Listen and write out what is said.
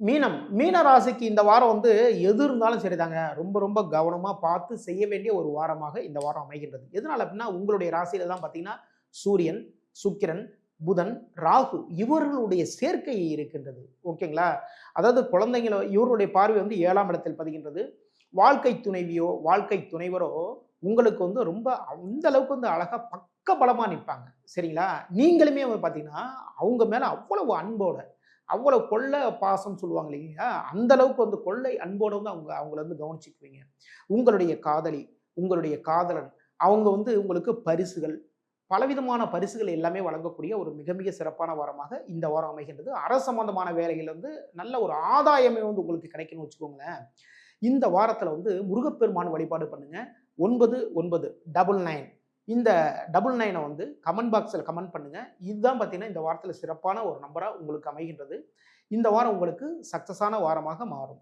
மீனம். மீன ராசிக்கு இந்த வாரம் வந்து எது இருந்தாலும் சரிதாங்க. ரொம்ப ரொம்ப கவனமாக பார்த்து செய்ய வேண்டிய ஒரு வாரமாக இந்த வாரம் அமைகின்றது. எதனால் அப்படின்னா உங்களுடைய ராசியில தான் பார்த்தீங்கன்னா சூரியன் சுக்கிரன் புதன் ராகு இவர்களுடைய சேர்க்கை இருக்கின்றது. ஓகேங்களா? அதாவது குழந்தைங்கள இவருடைய பார்வை வந்து ஏழாம் இடத்தில் பதிகின்றது. வாழ்க்கை துணைவியோ வாழ்க்கை துணைவரோ உங்களுக்கு வந்து ரொம்ப அந்த அளவுக்கு வந்து அழகாக பக்க பலமாக நிற்பாங்க சரிங்களா? நீங்களுமே வந்து பார்த்தீங்கன்னா அவங்க மேலே அவ்வளவு அன்போட அவ்வளோ கொள்ளை பாசம் சொல்லுவாங்க இல்லைங்களா? அந்த அளவுக்கு வந்து கொள்ளை அன்போட வந்து அவங்க அவங்கள வந்து கவனிச்சுக்குவீங்க. உங்களுடைய காதலி உங்களுடைய காதலன் அவங்க வந்து உங்களுக்கு பரிசுகள் பலவிதமான பரிசுகள் எல்லாமே வழங்கக்கூடிய ஒரு மிக மிக சிறப்பான வாரமாக இந்த வாரம் அமைகின்றது. அரசு சம்பந்தமான வேலைகள் வந்து நல்ல ஒரு ஆதாயமே வந்து உங்களுக்கு கிடைக்கும்னு வச்சுக்கோங்களேன். இந்த வாரத்தில் வந்து முருகப்பெருமான் வழிபாடு பண்ணுங்க. ஒன்பது ஒன்பது டபுள் நைன். இந்த டபுள் நைனை வந்து கமெண்ட் பாக்ஸில் கமெண்ட் பண்ணுங்கள் இதுதான் பார்த்தீங்கன்னா இந்த வாரத்தில் சிறப்பான ஒரு நம்பராக உங்களுக்கு அமைகின்றது. இந்த வாரம் உங்களுக்கு சக்ஸஸான வாரமாக மாறும்.